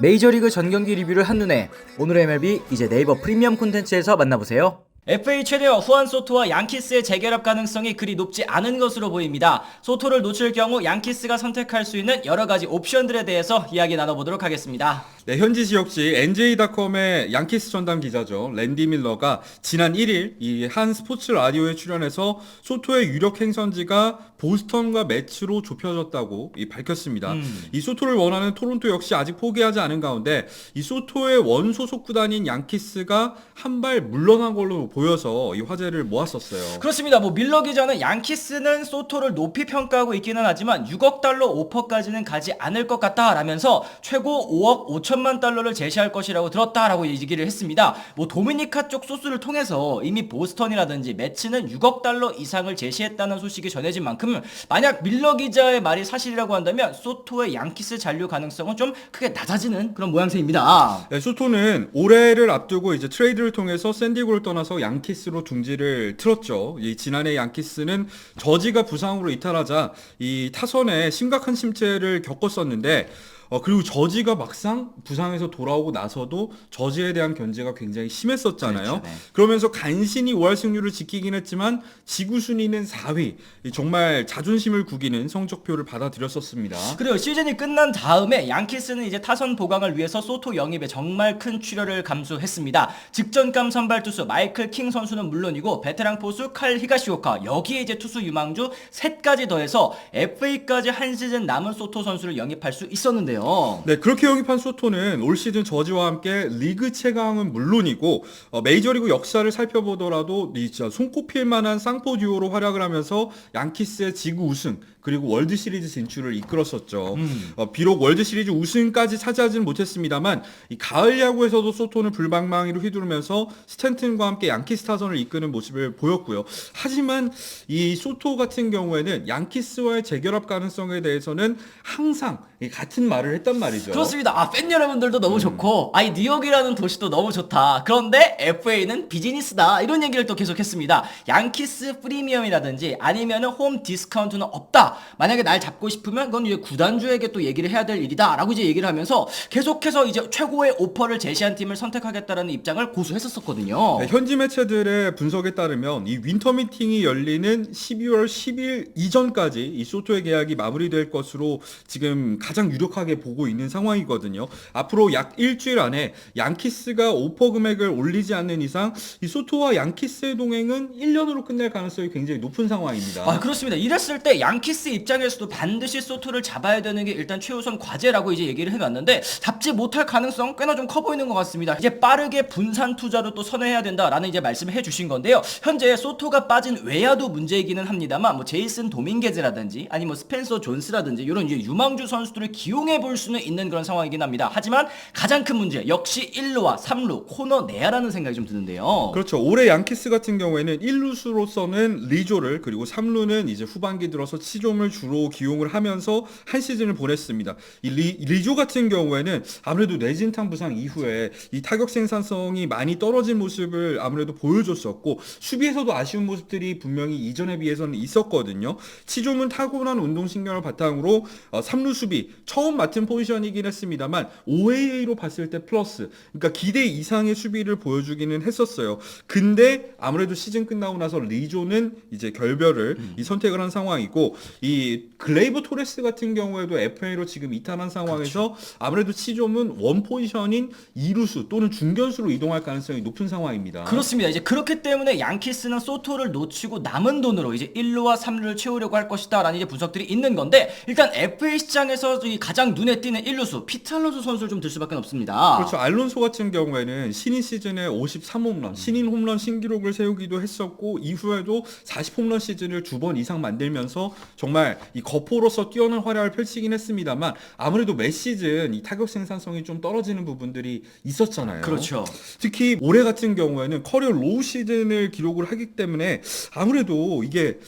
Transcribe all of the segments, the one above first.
메이저리그 전경기 리뷰를 한눈에 오늘의 MLB 이제 네이버 프리미엄 콘텐츠에서 만나보세요. FA 최대어 후안 소토와 양키스의 재결합 가능성이 그리 높지 않은 것으로 보입니다. 소토를 놓칠 경우 양키스가 선택할 수 있는 여러 가지 옵션들에 대해서 이야기 나눠보도록 하겠습니다. 네, 현지 지역지 NJ닷컴의 양키스 전담 기자죠. 랜디 밀러가 지난 1일 이 한 스포츠 라디오에 출연해서 소토의 유력 행선지가 보스턴과 매치로 좁혀졌다고 이 밝혔습니다. 이 소토를 원하는 토론토 역시 아직 포기하지 않은 가운데 이 소토의 원 소속 구단인 양키스가 한 발 물러난 걸로 보여서 이 화제를 모았었어요. 그렇습니다. 뭐 밀러 기자는 양키스는 소토를 높이 평가하고 있기는 하지만 6억 달러 오퍼까지는 가지 않을 것 같다라면서 최고 5억 5천만 달러를 제시할 것이라고 들었다라고 얘기를 했습니다. 뭐 도미니카 쪽 소스를 통해서 이미 보스턴이라든지 매치는 6억 달러 이상을 제시했다는 소식이 전해진 만큼 만약 밀러 기자의 말이 사실이라고 한다면 소토의 양키스 잔류 가능성은 좀 크게 낮아지는 그런 모양새입니다. 네, 소토는 올해를 앞두고 이제 트레이드를 통해서 샌디고를 떠나서 양키스로 둥지를 틀었죠. 이 지난해 양키스는 저지가 부상으로 이탈하자 이 타선에 심각한 침체를 겪었었는데 어, 그리고 저지가 막상 부상에서 돌아오고 나서도 저지에 대한 견제가 굉장히 심했었잖아요. 그렇죠, 네. 그러면서 간신히 5할 승률을 지키긴 했지만 지구 순위는 4위. 이 정말 자존심을 구기는 성적표를 받아들였었습니다. 그리고 시즌이 끝난 다음에 양키스는 이제 타선 보강을 위해서 소토 영입에 정말 큰 출혈을 감수했습니다. 직전감 선발 투수 마이클 킹 선수는 물론이고 베테랑 포수 칼 히가시오카 여기에 이제 투수 유망주 셋까지 더해서 FA까지 한 시즌 남은 소토 선수를 영입할 수 있었는데요. 네, 그렇게 영입한 소토는 올 시즌 저지와 함께 리그 최강은 물론이고 어, 메이저리그 역사를 살펴보더라도 이 진짜 손꼽힐 만한 쌍포 듀오로 활약을 하면서 양키스의 지구 우승 그리고 월드 시리즈 진출을 이끌었었죠. 어, 비록 월드 시리즈 우승까지 차지하지는 못했습니다만 이 가을 야구에서도 소토는 불방망이로 휘두르면서 스탠튼과 함께 양키 스 타선을 이끄는 모습을 보였고요. 하지만 이 소토 같은 경우에는 양키스와의 재결합 가능성에 대해서는 항상 이 같은 말을 했단 말이죠. 그렇습니다. 아, 팬 여러분들도 너무 좋고, 아이, 뉴욕이라는 도시도 너무 좋다. 그런데 FA는 비즈니스다. 이런 얘기를 또 계속했습니다. 양키스 프리미엄이라든지 아니면은 홈 디스카운트는 없다. 만약에 날 잡고 싶으면 그건 이제 구단주에게 또 얘기를 해야 될 일이다. 라고 이제 얘기를 하면서 계속해서 이제 최고의 오퍼를 제시한 팀을 선택하겠다라는 입장을 고수했었거든요. 네, 현지 매체들의 분석에 따르면 이 윈터 미팅이 열리는 12월 10일 이전까지 이 소토의 계약이 마무리될 것으로 지금 가장 유력하게 보고 있는 상황이거든요. 앞으로 약 일주일 안에 양키스가 오퍼 금액을 올리지 않는 이상 이 소토와 양키스의 동행은 1년으로 끝날 가능성이 굉장히 높은 상황입니다. 아 그렇습니다. 이랬을 때 양키스 입장에서도 반드시 소토를 잡아야 되는 게 일단 최우선 과제라고 이제 얘기를 해놨는데 잡지 못할 가능성 꽤나 좀 커 보이는 것 같습니다. 이제 빠르게 분산 투자로 또 선회해야 된다라는 이제 말씀을 해주신 건데요. 현재 소토가 빠진 외야도 문제이기는 합니다만 뭐 제이슨 도밍게즈라든지 아니 뭐 스펜서 존스라든지 이런 이제 유망주 선수들을 기용해 볼 수는 있는 그런 상황이긴 합니다. 하지만 가장 큰 문제 역시 1루와 3루 코너 내야라는 생각이 좀 드는데요. 그렇죠. 올해 양키스 같은 경우에는 1루수로서는 리조를 그리고 3루는 이제 후반기 들어서 치 좀을 주로 기용을 하면서 한 시즌을 보냈습니다. 이 리, 조 같은 경우에는 아무래도 뇌진탕 부상 이후에 이 타격 생산성이 많이 떨어진 모습을 아무래도 보여줬었고 수비에서도 아쉬운 모습들이 분명히 이전에 비해서는 있었거든요. 치좀은 타고난 운동신경을 바탕으로 어, 3루 수비 처음 맡은 포지션이긴 했습니다만 5AA로 봤을 때 플러스 그러니까 기대 이상의 수비를 보여주기는 했었어요. 근데 아무래도 시즌 끝나고 나서 리조는 이제 결별을 이 선택을 한 상황이고 이 글레이브 토레스 같은 경우에도 FA로 지금 이탈한 상황에서 아무래도 치좀은 원 포지션인 이루수 또는 중견수로 이동할 가능성이 높은 상황입니다. 그렇습니다. 이제 그렇기 때문에 양키스는 소토를 놓치고 남은 돈으로 이제 1루와 3루를 채우려고 할 것이다라는 이제 분석들이 있는 건데 일단 FA 시장에서 이 가장 눈에 띄는 1루수 피탈론스 선수를 좀 들 수밖에 없습니다. 그렇죠. 알론소 같은 경우에는 신인 시즌에 53홈런, 신인 홈런 신기록을 세우기도 했었고 이후에도 40홈런 시즌을 두 번 이상 만들면서 정말 이 거포로서 뛰어난 활약을 펼치긴 했습니다만 아무래도 매 시즌 이 타격 생산성이 좀 떨어지는 부분들이 있었잖아요. 그렇죠. 특히 올해 같은 경우에는 커리어 로우 시즌을 기록을 하기 때문에 아무래도 이게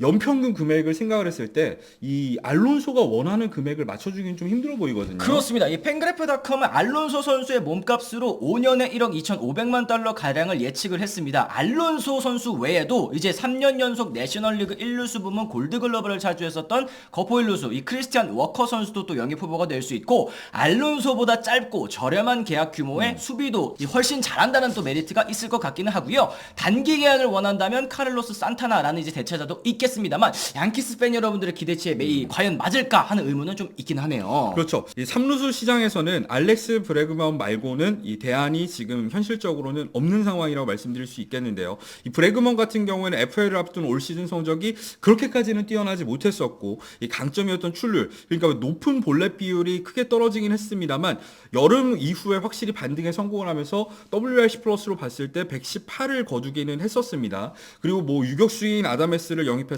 연평균 금액을 생각을 했을 때 이 알론소가 원하는 금액을 맞춰주기는 좀 힘들어 보이거든요. 그렇습니다. 이 팬그래프닷컴은 알론소 선수의 몸값으로 5년에 1억 2,500만 달러 가량을 예측을 했습니다. 알론소 선수 외에도 이제 3년 연속 내셔널리그 1루수 부문 골드글러브를 차지했었던 거포 1루수 이 크리스티안 워커 선수도 또 영입 후보가 될 수 있고 알론소보다 짧고 저렴한 계약 규모의 수비도 이 훨씬 잘한다는 또 메리트가 있을 것 같기는 하고요. 단기 계약을 원한다면 카를로스 산타나라는 이제 대체자도 있겠습니다만 양키스 팬 여러분들의 기대치에 매이 과연 맞을까 하는 의문은 좀 있긴 하네요. 그렇죠. 이 삼루수 시장에서는 알렉스 브레그먼 말고는 이 대안이 지금 현실적으로는 없는 상황이라고 말씀드릴 수 있겠는데요. 이 브레그먼 같은 경우에는 FA를 앞둔 올 시즌 성적이 그렇게까지는 뛰어나지 못했었고 이 강점이었던 출률 그러니까 높은 볼넷 비율이 크게 떨어지긴 했습니다만 여름 이후에 확실히 반등에 성공을 하면서 WRC 플러스로 봤을 때 118을 거두기는 했었습니다. 그리고 뭐 유격수인 아다메스를 영입해서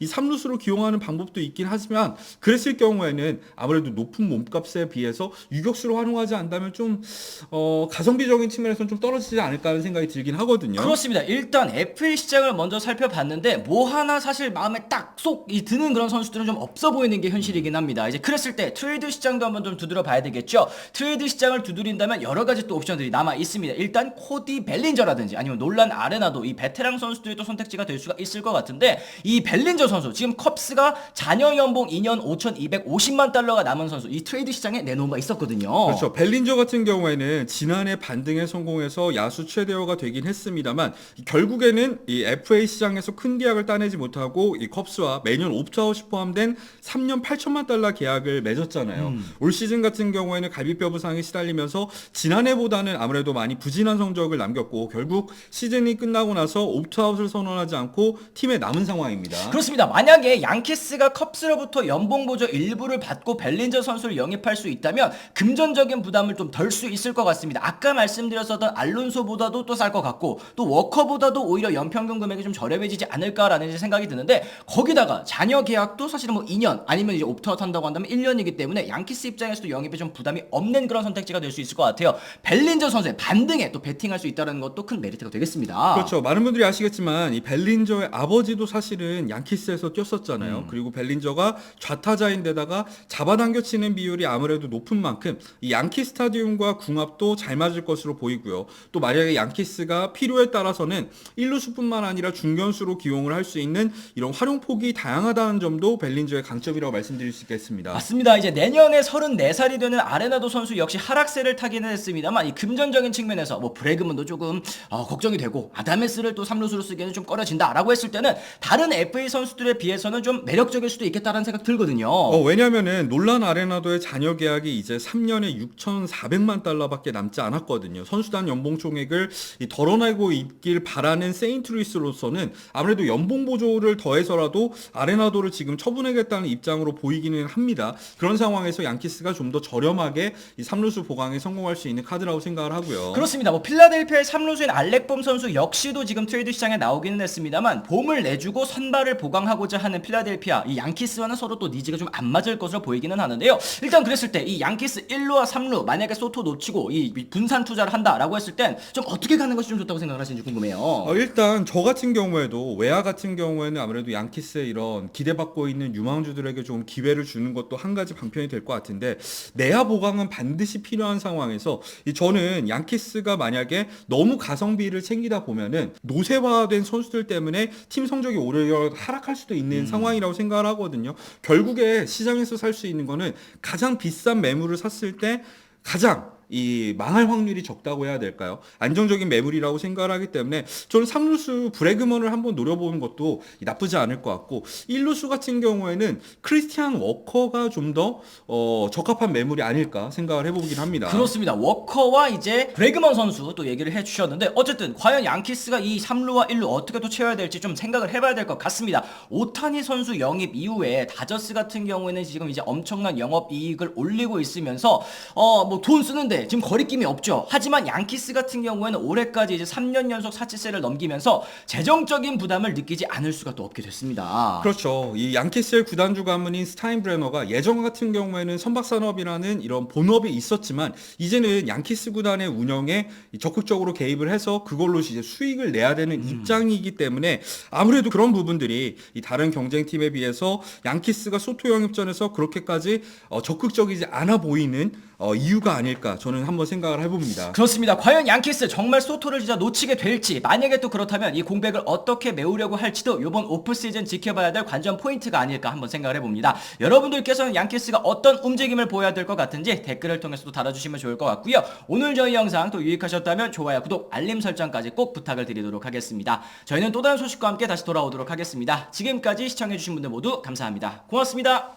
이 삼루수로 기용하는 방법도 있긴 하지만 그랬을 경우에는 아무래도 높은 몸값에 비해서 유격수로 활용하지 않다면 좀 어, 가성비적인 측면에서는 좀 떨어지지 않을까 하는 생각이 들긴 하거든요. 그렇습니다. 일단 FA 시장을 먼저 살펴봤는데 뭐 하나 사실 마음에 딱쏙 드는 그런 선수들은 좀 없어 보이는 게 현실이긴 합니다. 이제 그랬을 때 트레이드 시장도 한번 좀 두드려 봐야 되겠죠. 트레이드 시장을 두드린다면 여러 가지 또 옵션들이 남아 있습니다. 일단 코디 벨린저라든지 아니면 놀란 아레나도 이 베테랑 선수들이 또 선택지가 될 수가 있을 것 같은데 이 벨린저 선수 지금 컵스가 자녀 연봉 2년 5,250만 달러가 남은 선수 이 트레이드 시장에 내놓은 바 있었거든요. 그렇죠. 벨린저 같은 경우에는 지난해 반등에 성공해서 야수 최대어가 되긴 했습니다만 결국에는 이 FA 시장에서 큰 계약을 따내지 못하고 이 컵스와 매년 옵트아웃이 포함된 3년 8천만 달러 계약을 맺었잖아요. 올 시즌 같은 경우에는 갈비뼈 부상에 시달리면서 지난해보다는 아무래도 많이 부진한 성적을 남겼고 결국 시즌이 끝나고 나서 옵트아웃을 선언하지 않고 팀에 남은 상황입니다. 그렇습니다. 만약에 양키스가 컵스로부터 연봉 보조 일부를 받고 벨린저 선수를 영입할 수 있다면 금전적인 부담을 좀 덜 수 있을 것 같습니다. 아까 말씀드렸었던 알론소보다도 또 쌀 것 같고 또 워커보다도 오히려 연평균 금액이 좀 저렴해지지 않을까라는 생각이 드는데 거기다가 자녀 계약도 사실은 뭐 2년 아니면 이제 옵트아웃 한다고 한다면 1년이기 때문에 양키스 입장에서도 영입에 좀 부담이 없는 그런 선택지가 될 수 있을 것 같아요. 벨린저 선수의 반등에 또 베팅할 수 있다는 것도 큰 메리트가 되겠습니다. 그렇죠. 많은 분들이 아시겠지만 이 벨린저의 아버지도 사실은 양키스에서 뛰었었잖아요. 그리고 벨린저가 좌타자인데다가 잡아당겨 치는 비율이 아무래도 높은 만큼 이 양키 스타디움과 궁합도 잘 맞을 것으로 보이고요. 또 만약에 양키스가 필요에 따라서는 1루수뿐만 아니라 중견수로 기용을 할 수 있는 이런 활용폭이 다양하다는 점도 벨린저의 강점이라고 말씀드릴 수 있겠습니다. 맞습니다. 이제 내년에 34살이 되는 아레나도 선수 역시 하락세를 타기는 했습니다만 이 금전적인 측면에서 뭐 브레그먼도 조금 어, 걱정이 되고 아다메스를 또 3루수로 쓰기에는 좀 꺼려진다라고 했을 때는 다른 FA 선수들에 비해서는 좀 매력적일 수도 있겠다라는 생각 들거든요. 어, 왜냐면은 논란 아레나도의 자녀 계약이 이제 3년에 6,400만 달러밖에 남지 않았거든요. 선수단 연봉 총액을 이 덜어내고 있길 바라는 세인트루이스로서는 아무래도 연봉 보조를 더해서라도 아레나도를 지금 처분하겠다는 입장으로 보이기는 합니다. 그런 상황에서 양키스가 좀 더 저렴하게 이 3루수 보강에 성공할 수 있는 카드라고 생각을 하고요. 그렇습니다. 뭐 필라델피아의 3루수인 알렉봄 선수 역시도 지금 트레이드 시장에 나오기는 했습니다만 봄을 내주고 선 발을 보강하고자 하는 필라델피아 이 양키스와는 서로 또 니즈가 좀 안 맞을 것으로 보이기는 하는데요. 일단 그랬을 때 이 양키스 1루와 3루 만약에 소토 놓치고 이 분산 투자를 한다라고 했을 땐 좀 어떻게 가는 것이 좀 좋다고 생각을 하시는지 궁금해요. 어, 일단 저 같은 경우에도 외야 같은 경우에는 아무래도 양키스의 이런 기대받고 있는 유망주들에게 좀 기회를 주는 것도 한 가지 방편이 될 것 같은데 내야 보강은 반드시 필요한 상황에서 이 저는 양키스가 만약에 너무 가성비를 챙기다 보면은 노쇠화된 선수들 때문에 팀 성적이 오히려 하락할 수도 있는 상황이라고 생각을 하거든요. 결국에 시장에서 살 수 있는 거는 가장 비싼 매물을 샀을 때 가장 이 망할 확률이 적다고 해야 될까요? 안정적인 매물이라고 생각을 하기 때문에 저는 3루수 브레그먼을 한번 노려보는 것도 나쁘지 않을 것 같고 1루수 같은 경우에는 크리스티안 워커가 좀더 어, 적합한 매물이 아닐까 생각을 해보긴 합니다. 그렇습니다. 워커와 이제 브레그먼 선수 또 얘기를 해주셨는데 어쨌든 과연 양키스가 이 3루와 1루 어떻게 또 채워야 될지 좀 생각을 해봐야 될 것 같습니다. 오타니 선수 영입 이후에 다저스 같은 경우에는 지금 이제 엄청난 영업 이익을 올리고 있으면서 어 뭐 돈 쓰는데 지금 거리낌이 없죠. 하지만 양키스 같은 경우에는 올해까지 이제 3년 연속 사치세를 넘기면서 재정적인 부담을 느끼지 않을 수가 또 없게 됐습니다. 그렇죠. 이 양키스의 구단주 가문인 스타인브레너가 예전 같은 경우에는 선박산업이라는 이런 본업이 있었지만 이제는 양키스 구단의 운영에 적극적으로 개입을 해서 그걸로 이제 수익을 내야 되는 입장이기 때문에 아무래도 그런 부분들이 이 다른 경쟁팀에 비해서 양키스가 소토 영입전에서 그렇게까지 어, 적극적이지 않아 보이는 어, 이유가 아닐까 저는 한번 생각을 해봅니다. 그렇습니다. 과연 양키스 정말 소토를 진짜 놓치게 될지 만약에 또 그렇다면 이 공백을 어떻게 메우려고 할지도 이번 오프 시즌 지켜봐야 될 관전 포인트가 아닐까 한번 생각을 해봅니다. 여러분들께서는 양키스가 어떤 움직임을 보여야 될 것 같은지 댓글을 통해서도 달아주시면 좋을 것 같고요. 오늘 저희 영상 또 유익하셨다면 좋아요, 구독, 알림 설정까지 꼭 부탁을 드리도록 하겠습니다. 저희는 또 다른 소식과 함께 다시 돌아오도록 하겠습니다. 지금까지 시청해주신 분들 모두 감사합니다. 고맙습니다.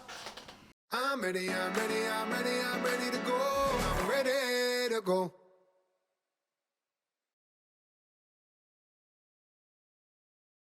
I'm ready, I'm ready, I'm ready, I'm ready to go. Go.